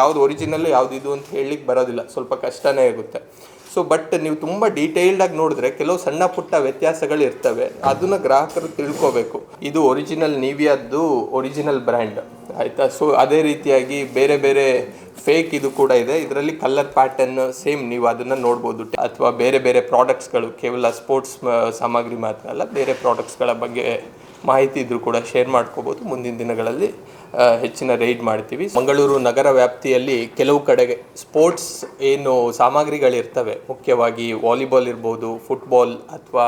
ಯಾವ್ದು ಒರಿಜಿನಲ್ ಯಾವ್ದು ಇದು ಅಂತ ಹೇಳಲಿಕ್ಕೆ ಬರೋದಿಲ್ಲ. ಸ್ವಲ್ಪ ಕಷ್ಟನೇ ಆಗುತ್ತೆ ಸೊ ಬಟ್ ನೀವು ತುಂಬ ಡೀಟೇಲ್ಡಾಗಿ ನೋಡಿದ್ರೆ ಕೆಲವು ಸಣ್ಣ ಪುಟ್ಟ ವ್ಯತ್ಯಾಸಗಳು ಇರ್ತವೆ. ಅದನ್ನ ಗ್ರಾಹಕರು ತಿಳ್ಕೋಬೇಕು. ಇದು ಒರಿಜಿನಲ್ ನೀವಿಯಾದ್ದು ಒರಿಜಿನಲ್ ಬ್ರ್ಯಾಂಡ್ ಆಯಿತಾ? ಸೊ ಅದೇ ರೀತಿಯಾಗಿ ಬೇರೆ ಬೇರೆ ಫೇಕ್ ಇದು ಕೂಡ ಇದೆ. ಇದರಲ್ಲಿ ಕಲರ್ ಪ್ಯಾಟರ್ನ್ ಸೇಮ್ ನೀವು ಅದನ್ನು ನೋಡ್ಬೋದು. ಅಥವಾ ಬೇರೆ ಬೇರೆ ಪ್ರಾಡಕ್ಟ್ಸ್ಗಳು ಕೇವಲ ಸ್ಪೋರ್ಟ್ಸ್ ಸಾಮಗ್ರಿ ಮಾತ್ರ ಅಲ್ಲ, ಬೇರೆ ಪ್ರಾಡಕ್ಟ್ಸ್ಗಳ ಬಗ್ಗೆ ಮಾಹಿತಿ ಇದ್ರೂ ಕೂಡ ಶೇರ್ ಮಾಡ್ಕೋಬೋದು ಮುಂದಿನ ದಿನಗಳಲ್ಲಿ. ಹೆಚ್ಚಿನ ರೈಡ್ ಮಾಡ್ತೀವಿ. ಮಂಗಳೂರು ನಗರ ವ್ಯಾಪ್ತಿಯಲ್ಲಿ ಕೆಲವು ಕಡೆಗೆ ಸ್ಪೋರ್ಟ್ಸ್ ಏನು ಸಾಮಗ್ರಿಗಳಿರ್ತವೆ. ಮುಖ್ಯವಾಗಿ ವಾಲಿಬಾಲ್ ಇರ್ಬೋದು, ಫುಟ್ಬಾಲ್ ಅಥವಾ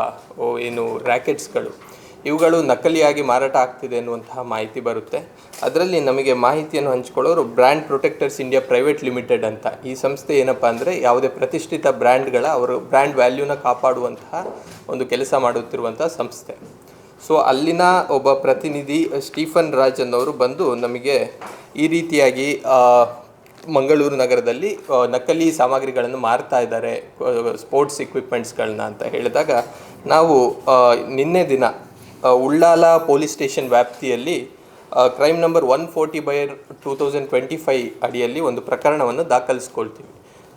ಏನು ರ್ಯಾಕೆಟ್ಸ್ಗಳು ಇವುಗಳು ನಕಲಿಯಾಗಿ ಮಾರಾಟ ಆಗ್ತಿದೆ ಎನ್ನುವಂತಹ ಮಾಹಿತಿ ಬರುತ್ತೆ. ಅದರಲ್ಲಿ ನಮಗೆ ಮಾಹಿತಿಯನ್ನು ಹಂಚಿಕೊಳ್ಳೋರು brand protectors India private limited ಅಂತ. ಈ ಸಂಸ್ಥೆ ಏನಪ್ಪ ಅಂದರೆ ಯಾವುದೇ ಪ್ರತಿಷ್ಠಿತ ಬ್ರ್ಯಾಂಡ್ಗಳ ಅವರು ಬ್ರ್ಯಾಂಡ್ ವ್ಯಾಲ್ಯೂನ ಕಾಪಾಡುವಂತಹ ಒಂದು ಕೆಲಸ ಮಾಡುತ್ತಿರುವಂತಹ ಸಂಸ್ಥೆ. ಸೊ ಅಲ್ಲಿನ ಒಬ್ಬ ಪ್ರತಿನಿಧಿ, ಸ್ಟೀಫನ್ ರಾಜ್ ಅನ್ನೋರು ಬಂದು ನಮಗೆ ಈ ರೀತಿಯಾಗಿ ಮಂಗಳೂರು ನಗರದಲ್ಲಿ ನಕಲಿ ಸಾಮಗ್ರಿಗಳನ್ನು ಮಾರ್ತಾ ಇದ್ದಾರೆ ಸ್ಪೋರ್ಟ್ಸ್ ಇಕ್ವಿಪ್ಮೆಂಟ್ಸ್ಗಳನ್ನ ಅಂತ ಹೇಳಿದಾಗ, ನಾವು ನಿನ್ನೆ ದಿನ ಉಳ್ಳಾಲ ಪೊಲೀಸ್ ಸ್ಟೇಷನ್ ವ್ಯಾಪ್ತಿಯಲ್ಲಿ crime number one forty by two thousand twenty five ಅಡಿಯಲ್ಲಿ ಒಂದು ಪ್ರಕರಣವನ್ನು ದಾಖಲಿಸ್ಕೊಳ್ತೀವಿ.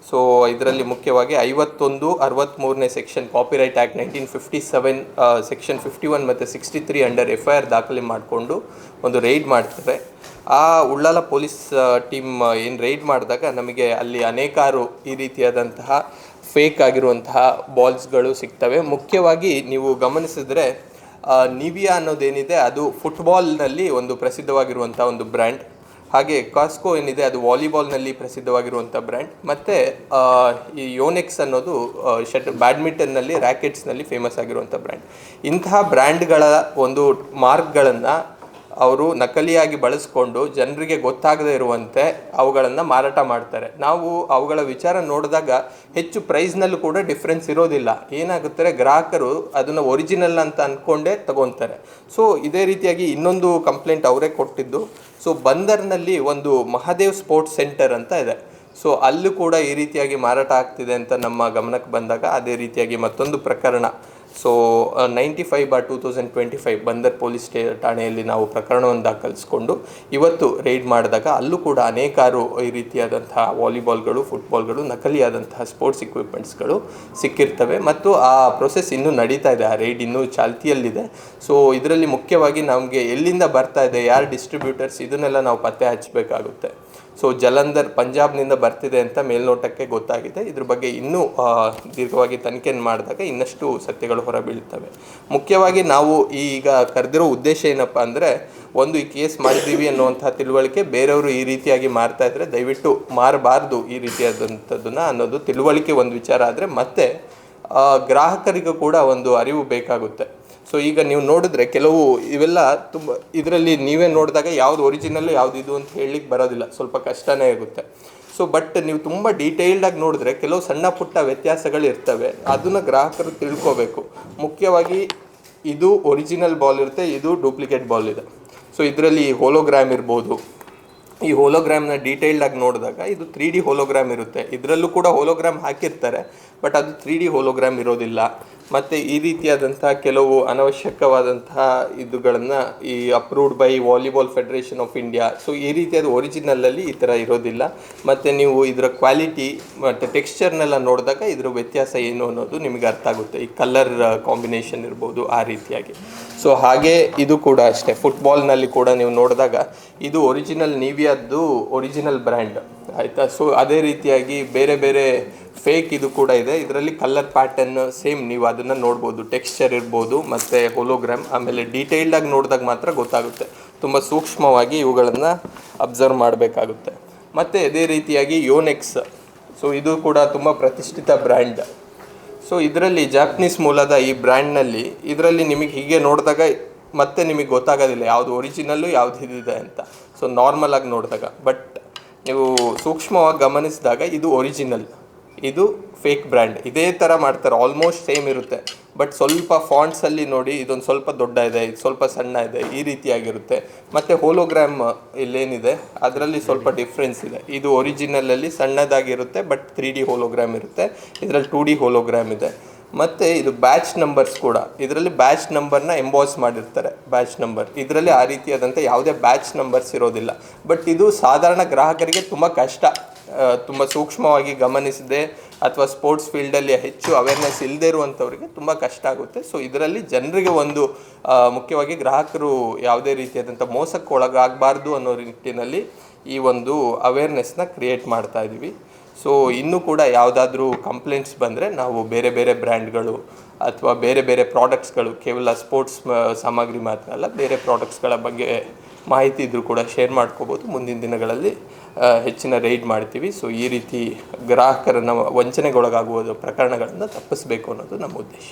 ಸೊ ಇದರಲ್ಲಿ ಮುಖ್ಯವಾಗಿ ಐವತ್ತೊಂದು ಅರವತ್ತ್ಮೂರನೇ section copyright act nineteen fifty seven section fifty one ಮತ್ತು sixty three under F I R ದಾಖಲೆ ಮಾಡಿಕೊಂಡು ಒಂದು ರೈಡ್ ಮಾಡ್ತಾರೆ. ಆ ಉಳ್ಳಾಲ ಪೊಲೀಸ್ ಟೀಮ್ ಏನು ರೈಡ್ ಮಾಡಿದಾಗ ನಮಗೆ ಅಲ್ಲಿ ಅನೇಕಾರು ಈ ರೀತಿಯಾದಂತಹ ಫೇಕ್ ಆಗಿರುವಂತಹ ಬಾಲ್ಸ್ಗಳು ಸಿಗ್ತವೆ. ಮುಖ್ಯವಾಗಿ ನೀವು ಗಮನಿಸಿದ್ರೆ ನಿವಿಯಾ ಅನ್ನೋದೇನಿದೆ, ಅದು ಫುಟ್ಬಾಲ್ನಲ್ಲಿ ಒಂದು ಪ್ರಸಿದ್ಧವಾಗಿರುವಂಥ ಒಂದು ಬ್ರ್ಯಾಂಡ್ ಹಾಗೆ ಕಾಸ್ಕೋ ಏನಿದೆ, ಅದು ವಾಲಿಬಾಲ್ನಲ್ಲಿ ಪ್ರಸಿದ್ಧವಾಗಿರುವಂಥ ಬ್ರ್ಯಾಂಡ್. ಮತ್ತು ಈ ಯೋನೆಕ್ಸ್ ಅನ್ನೋದು ಶಟ್, ಬ್ಯಾಡ್ಮಿಂಟನ್ನಲ್ಲಿ ರ್ಯಾಕೆಟ್ಸ್ನಲ್ಲಿ ಫೇಮಸ್ ಆಗಿರುವಂಥ ಬ್ರ್ಯಾಂಡ್. ಇಂತಹ ಬ್ರ್ಯಾಂಡ್ಗಳ ಒಂದು ಮಾರ್ಕ್ಗಳನ್ನು ಅವರು ನಕಲಿಯಾಗಿ ಬಳಸಿಕೊಂಡು ಜನರಿಗೆ ಗೊತ್ತಾಗದೇ ಇರುವಂತೆ ಅವುಗಳನ್ನು ಮಾರಾಟ ಮಾಡ್ತಾರೆ. ನಾವು ಅವುಗಳ ವಿಚಾರ ನೋಡಿದಾಗ ಹೆಚ್ಚು ಪ್ರೈಸ್ನಲ್ಲೂ ಕೂಡ ಡಿಫ್ರೆನ್ಸ್ ಇರೋದಿಲ್ಲ. ಏನಾಗುತ್ತೆ ಗ್ರಾಹಕರು ಅದನ್ನು ಒರಿಜಿನಲ್ ಅಂತ ಅಂದ್ಕೊಂಡೇ ತಗೊತಾರೆ. ಸೊ ಇದೇ ರೀತಿಯಾಗಿ ಇನ್ನೊಂದು ಕಂಪ್ಲೇಂಟ್ ಅವರೇ ಕೊಟ್ಟಿದ್ದು. ಸೊ ಬಂದರ್ನಲ್ಲಿ ಒಂದು ಮಹಾದೇವ್ ಸ್ಪೋರ್ಟ್ಸ್ ಸೆಂಟರ್ ಅಂತ ಇದೆ. ಸೊ ಅಲ್ಲೂ ಕೂಡ ಈ ರೀತಿಯಾಗಿ ಮಾರಾಟ ಆಗ್ತಿದೆ ಅಂತ ನಮ್ಮ ಗಮನಕ್ಕೆ ಬಂದಾಗ ಅದೇ ರೀತಿಯಾಗಿ ಮತ್ತೊಂದು ಪ್ರಕರಣ. So ninety five bar two thousand twenty five Bandar police stay, ಠಾಣೆಯಲ್ಲಿ ನಾವು ಪ್ರಕರಣವನ್ನು ದಾಖಲಿಸಿಕೊಂಡು ಇವತ್ತು ರೈಡ್ ಮಾಡಿದಾಗ ಅಲ್ಲೂ ಕೂಡ ಅನೇಕಾರು ಈ ರೀತಿಯಾದಂತಹ ವಾಲಿಬಾಲ್ಗಳು, ಫುಟ್ಬಾಲ್ಗಳು, ನಕಲಿಯಾದಂತಹ ಸ್ಪೋರ್ಟ್ಸ್ ಇಕ್ವಿಪ್ಮೆಂಟ್ಸ್ಗಳು ಸಿಕ್ಕಿರ್ತವೆ ಮತ್ತು ಆ ಪ್ರೊಸೆಸ್ ಇನ್ನೂ ನಡೀತಾ ಇದೆ, ಆ ರೈಡ್ ಇನ್ನೂ ಚಾಲ್ತಿಯಲ್ಲಿದೆ. ಸೊ ಇದರಲ್ಲಿ ಮುಖ್ಯವಾಗಿ ನಮಗೆ ಎಲ್ಲಿಂದ ಬರ್ತಾ ಇದೆ, ಯಾರು ಡಿಸ್ಟ್ರಿಬ್ಯೂಟರ್ಸ್ ಇದನ್ನೆಲ್ಲ ನಾವು ಪತ್ತೆ ಹಚ್ಚಬೇಕಾಗುತ್ತೆ. ಸೊ ಜಲಂಧರ್ ಪಂಜಾಬ್ನಿಂದ ಬರ್ತಿದೆ ಅಂತ ಮೇಲ್ನೋಟಕ್ಕೆ ಗೊತ್ತಾಗಿದೆ. ಇದ್ರ ಬಗ್ಗೆ ಇನ್ನೂ ದೀರ್ಘವಾಗಿ ತನಿಖೆಯನ್ನು ಮಾಡಿದಾಗ ಇನ್ನಷ್ಟು ಸತ್ಯಗಳು ಹೊರಬೀಳ್ತವೆ. ಮುಖ್ಯವಾಗಿ ನಾವು ಈಗ ಕರೆದಿರೋ ಉದ್ದೇಶ ಏನಪ್ಪ ಅಂದರೆ, ಒಂದು ಈ ಕೇಸ್ ಮಾಡಿದ್ದೀವಿ ಅನ್ನುವಂಥ ತಿಳುವಳಿಕೆ ಬೇರೆಯವರು ಈ ರೀತಿಯಾಗಿ ಮಾರ್ತಾ ಇದ್ರೆ ದಯವಿಟ್ಟು ಮಾರಬಾರ್ದು ಈ ರೀತಿಯಾದಂಥದ್ದನ್ನು ಅನ್ನೋದು ತಿಳುವಳಿಕೆ ಒಂದು ವಿಚಾರ ಆದರೆ ಮತ್ತೆ ಗ್ರಾಹಕರಿಗೂ ಕೂಡ ಒಂದು ಅರಿವು ಬೇಕಾಗುತ್ತೆ. ಸೊ ಈಗ ನೀವು ನೋಡಿದ್ರೆ ಕೆಲವು ಇವೆಲ್ಲ ತುಂಬ, ಇದರಲ್ಲಿ ನೀವೇ ನೋಡಿದಾಗ ಯಾವ್ದು ಒರಿಜಿನಲ್ ಯಾವ್ದು ಇದು ಅಂತ ಹೇಳಲಿಕ್ಕೆ ಬರೋದಿಲ್ಲ. ಸ್ವಲ್ಪ ಕಷ್ಟನೇ ಆಗುತ್ತೆ ಸೊ ಬಟ್ ನೀವು ತುಂಬ ಡೀಟೇಲ್ಡಾಗಿ ನೋಡಿದ್ರೆ ಕೆಲವು ಸಣ್ಣ ಪುಟ್ಟ ವ್ಯತ್ಯಾಸಗಳು ಇರ್ತವೆ. ಅದನ್ನು ಗ್ರಾಹಕರು ತಿಳ್ಕೋಬೇಕು. ಮುಖ್ಯವಾಗಿ ಇದು ಒರಿಜಿನಲ್ ಬಾಲ್ ಇರುತ್ತೆ, ಇದು ಡೂಪ್ಲಿಕೇಟ್ ಬಾಲ್ ಇದೆ. ಸೊ ಇದರಲ್ಲಿ ಹೋಲೋಗ್ರಾಮ್ ಇರ್ಬೋದು. ಈ ಹೋಲೋಗ್ರಾಮ್ನ ಡೀಟೇಲ್ಡಾಗಿ ನೋಡಿದಾಗ ಇದು ತ್ರೀ ಡಿ ಹೋಲೋಗ್ರಾಮ್ ಇರುತ್ತೆ. ಇದರಲ್ಲೂ ಕೂಡ ಹೋಲೋಗ್ರಾಮ್ ಹಾಕಿರ್ತಾರೆ. ಬಟ್ ಅದು ತ್ರೀ ಡಿ ಹೋಲೋಗ್ರಾಮ್ ಇರೋದಿಲ್ಲ. ಮತ್ತು ಈ ರೀತಿಯಾದಂತಹ ಕೆಲವು ಅನವಶ್ಯಕವಾದಂತಹ ಇದುಗಳನ್ನು ಈ approved by volleyball federation of India so ಈ ರೀತಿಯಾದ ಒರಿಜಿನಲಲ್ಲಿ ಈ ಥರ ಇರೋದಿಲ್ಲ. ಮತ್ತು ನೀವು ಇದರ ಕ್ವಾಲಿಟಿ ಮತ್ತು ಟೆಕ್ಸ್ಚರ್ನೆಲ್ಲ ನೋಡಿದಾಗ ಇದರ ವ್ಯತ್ಯಾಸ ಏನು ಅನ್ನೋದು ನಿಮಗೆ ಅರ್ಥ ಆಗುತ್ತೆ. ಈ ಕಲರ್ ಕಾಂಬಿನೇಷನ್ ಇರ್ಬೋದು ಆ ರೀತಿಯಾಗಿ. ಸೊ ಹಾಗೆ ಇದು ಕೂಡ ಅಷ್ಟೇ. ಫುಟ್ಬಾಲ್ನಲ್ಲಿ ಕೂಡ ನೀವು ನೋಡಿದಾಗ ಇದು ಒರಿಜಿನಲ್ ನೀವಿಯಾದ್ದು ಒರಿಜಿನಲ್ ಬ್ರ್ಯಾಂಡ್ ಆಯಿತಾ? ಸೊ ಅದೇ ರೀತಿಯಾಗಿ ಬೇರೆ ಬೇರೆ ಫೇಕ್ ಇದು ಕೂಡ ಇದೆ. ಇದರಲ್ಲಿ ಕಲರ್ ಪ್ಯಾಟರ್ನ್ ಸೇಮ್ ನೀವು ಅದನ್ನು ನೋಡ್ಬೋದು. ಟೆಕ್ಸ್ಚರ್ ಇರ್ಬೋದು, ಮತ್ತು ಹೋಲೋಗ್ರಾಮ್ ಆಮೇಲೆ ಡೀಟೇಲ್ಡಾಗಿ ನೋಡಿದಾಗ ಮಾತ್ರ ಗೊತ್ತಾಗುತ್ತೆ. ತುಂಬ ಸೂಕ್ಷ್ಮವಾಗಿ ಇವುಗಳನ್ನು ಅಬ್ಸರ್ವ್ ಮಾಡಬೇಕಾಗುತ್ತೆ. ಮತ್ತು ಅದೇ ರೀತಿಯಾಗಿ ಯೋನೆಕ್ಸ್ ಸೊ ಇದು ಕೂಡ ತುಂಬ ಪ್ರತಿಷ್ಠಿತ ಬ್ರ್ಯಾಂಡ್ ಸೊ ಇದರಲ್ಲಿ ಜಾಪನೀಸ್ ಮೂಲದ ಈ ಬ್ರ್ಯಾಂಡ್ನಲ್ಲಿ ಇದರಲ್ಲಿ ನಿಮಗೆ ಹೀಗೆ ನೋಡಿದಾಗ ಮತ್ತೆ ನಿಮಗೆ ಗೊತ್ತಾಗೋದಿಲ್ಲ, ಯಾವುದು ಒರಿಜಿನಲ್ಲು ಯಾವ್ದು ಇದಿದೆ ಅಂತ. ಸೊ ನಾರ್ಮಲಾಗಿ ನೋಡಿದಾಗ. ಬಟ್ ನೀವು ಸೂಕ್ಷ್ಮವಾಗಿ ಗಮನಿಸಿದಾಗ ಇದು ಒರಿಜಿನಲ್ ಇದು ಫೇಕ್ ಬ್ರ್ಯಾಂಡ್ ಇದೇ ಥರ ಮಾಡ್ತಾರೆ. ಆಲ್ಮೋಸ್ಟ್ ಸೇಮ್ ಇರುತ್ತೆ. ಬಟ್ ಸ್ವಲ್ಪ ಫಾಂಟ್ಸಲ್ಲಿ ನೋಡಿ, ಇದೊಂದು ಸ್ವಲ್ಪ ದೊಡ್ಡ ಇದೆ, ಇದು ಸ್ವಲ್ಪ ಸಣ್ಣ ಇದೆ, ಈ ರೀತಿಯಾಗಿರುತ್ತೆ. ಮತ್ತು ಹೋಲೋಗ್ರಾಮ್ ಇಲ್ಲೇನಿದೆ, ಅದರಲ್ಲಿ ಸ್ವಲ್ಪ ಡಿಫ್ರೆನ್ಸ್ ಇದೆ. ಇದು ಒರಿಜಿನಲಲ್ಲಿ ಸಣ್ಣದಾಗಿರುತ್ತೆ ಬಟ್ ತ್ರೀ ಡಿ ಹೋಲೋಗ್ರಾಮ್ ಇರುತ್ತೆ. ಇದರಲ್ಲಿ ಟೂ ಡಿ ಹೋಲೋಗ್ರಾಮ್ ಇದೆ. ಮತ್ತು ಇದು ಬ್ಯಾಚ್ ನಂಬರ್ಸ್ ಕೂಡ. ಇದರಲ್ಲಿ ಬ್ಯಾಚ್ ನಂಬರ್ನ ಎಂಬೋಸ್ ಮಾಡಿರ್ತಾರೆ ಬ್ಯಾಚ್ ನಂಬರ್ ಇದರಲ್ಲಿ ಆ ರೀತಿಯಾದಂಥ ಯಾವುದೇ ಬ್ಯಾಚ್ ನಂಬರ್ಸ್ ಇರೋದಿಲ್ಲ. ಬಟ್ ಇದು ಸಾಧಾರಣ ಗ್ರಾಹಕರಿಗೆ ತುಂಬ ಕಷ್ಟ. ತುಂಬ ಸೂಕ್ಷ್ಮವಾಗಿ ಗಮನಿಸದೆ ಅಥವಾ ಸ್ಪೋರ್ಟ್ಸ್ ಫೀಲ್ಡಲ್ಲಿ ಹೆಚ್ಚು ಅವೇರ್ನೆಸ್ ಇಲ್ಲದೆ ಇರುವಂಥವ್ರಿಗೆ ತುಂಬ ಕಷ್ಟ ಆಗುತ್ತೆ. ಸೊ ಇದರಲ್ಲಿ ಜನರಿಗೆ ಒಂದು ಮುಖ್ಯವಾಗಿ ಗ್ರಾಹಕರು ಯಾವುದೇ ರೀತಿಯಾದಂಥ ಮೋಸಕ್ಕೆ ಒಳಗಾಗಬಾರ್ದು ಅನ್ನೋ ನಿಟ್ಟಿನಲ್ಲಿ ಈ ಒಂದು ಅವೇರ್ನೆಸ್ನ ಕ್ರಿಯೇಟ್ ಮಾಡ್ತಾ ಇದ್ದೀವಿ ಸೊ ಇನ್ನೂ ಕೂಡ ಯಾವುದಾದ್ರೂ ಕಂಪ್ಲೇಂಟ್ಸ್ ಬಂದರೆ ನಾವು ಬೇರೆ ಬೇರೆ ಬ್ರ್ಯಾಂಡ್ಗಳು ಅಥವಾ ಬೇರೆ ಬೇರೆ ಪ್ರಾಡಕ್ಟ್ಸ್ಗಳು ಕೇವಲ ಸ್ಪೋರ್ಟ್ಸ್ ಸಾಮಗ್ರಿ ಮಾತ್ರ ಅಲ್ಲ, ಬೇರೆ ಪ್ರಾಡಕ್ಟ್ಸ್ಗಳ ಬಗ್ಗೆ ಮಾಹಿತಿ ಇದ್ದರೂ ಕೂಡ ಶೇರ್ ಮಾಡ್ಕೋಬೋದು. ಮುಂದಿನ ದಿನಗಳಲ್ಲಿ ಹೆಚ್ಚಿನ ರೈಡ್ ಮಾಡ್ತೀವಿ. ಸೊ ಈ ರೀತಿ ಗ್ರಾಹಕರನ್ನು ವಂಚನೆಗೊಳಗಾಗುವ ಪ್ರಕರಣಗಳನ್ನು ತಪ್ಪಿಸಬೇಕು ಅನ್ನೋದು ನಮ್ಮ ಉದ್ದೇಶ.